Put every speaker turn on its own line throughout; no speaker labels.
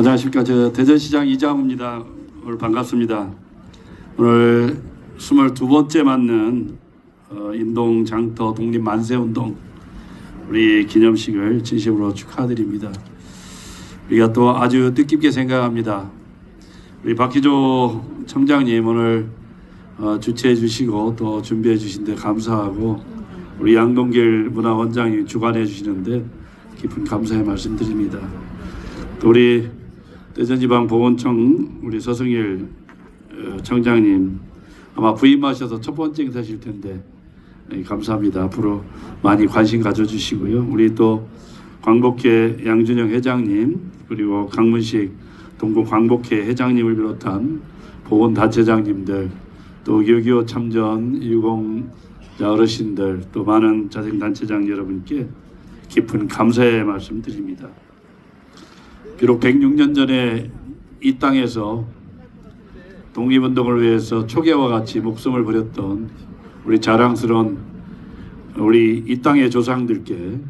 안녕하십니까. 저 대전시장 이장우입니다. 오늘 반갑습니다. 오늘 22번째 맞는 어, 인동 장터 독립 만세 운동 우리 기념식을 진심으로 축하드립니다. 우리가 또 아주 뜻깊게 생각합니다. 우리 박희조 청장님 오늘 어, 주최해 주시고 또 준비해 주신 데 감사하고 우리 양동길 문화원장이 주관해 주시는데 깊은 감사의 말씀 드립니다. 또 우리 대전지방보건청 우리 서승일 어, 청장님 아마 부임하셔서 첫 번째 행사실 텐데 네, 감사합니다. 앞으로 많이 관심 가져주시고요. 우리 또 광복회 양준영 회장님 그리고 강문식 동구 광복회 회장님을 비롯한 보건 단체장님들 또 6.25 참전 유공자 어르신들 또 많은 자생단체장 여러분께 깊은 감사의 말씀 드립니다. 비록 106년 전에 이 땅에서 독립운동을 위해서 초계와 같이 목숨을 버렸던 우리 자랑스러운 우리 이 땅의 조상들께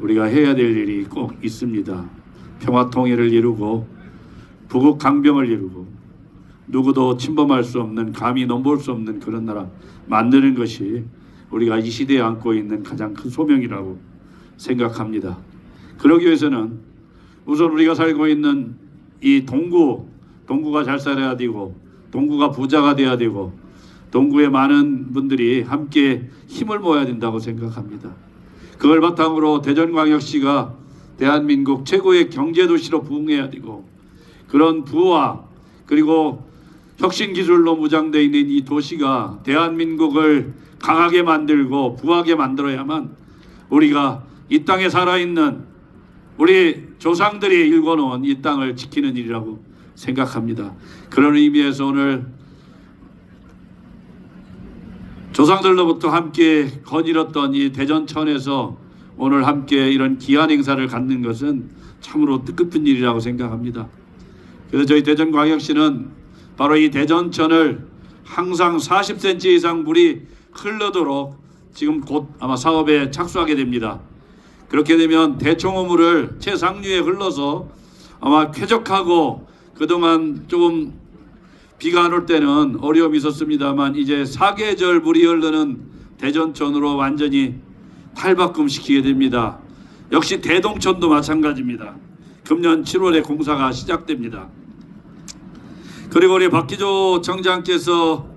우리가 해야 될 일이 꼭 있습니다. 평화 통일을 이루고 부국 강병을 이루고 누구도 침범할 수 없는 감히 넘볼 수 없는 그런 나라 만드는 것이 우리가 이 시대에 안고 있는 가장 큰 소명이라고 생각합니다. 그러기 위해서는 우선 우리가 살고 있는 이 동구 동구가 잘 살아야 되고 동구가 부자가 돼야 되고 동구의 많은 분들이 함께 힘을 모아야 된다고 생각합니다. 그걸 바탕으로 대전광역시가 대한민국 최고의 경제도시로 부흥해야 되고 그런 부와 그리고 혁신 기술로 무장되어 있는 이 도시가 대한민국을 강하게 만들고 부하게 만들어야만 우리가 이 땅에 살아있는 우리 조상들이 일궈놓은 이 땅을 지키는 일이라고 생각합니다. 그런 의미에서 오늘 조상들로부터 함께 거닐었던 이 대전천에서 오늘 함께 이런 귀한 행사를 갖는 것은 참으로 뜻깊은 일이라고 생각합니다. 그래서 저희 대전광역시는 바로 이 대전천을 항상 40cm 이상 물이 흘러도록 지금 곧 아마 사업에 착수하게 됩니다. 그렇게 되면 대청호물을 최상류에 흘러서 아마 쾌적하고 그동안 조금 비가 안 올 때는 어려움이 있었습니다만 이제 사계절 물이 흐르는 대전천으로 완전히 탈바꿈 시키게 됩니다. 역시 대동천도 마찬가지입니다. 금년 7월에 공사가 시작됩니다. 그리고 우리 박기조 청장께서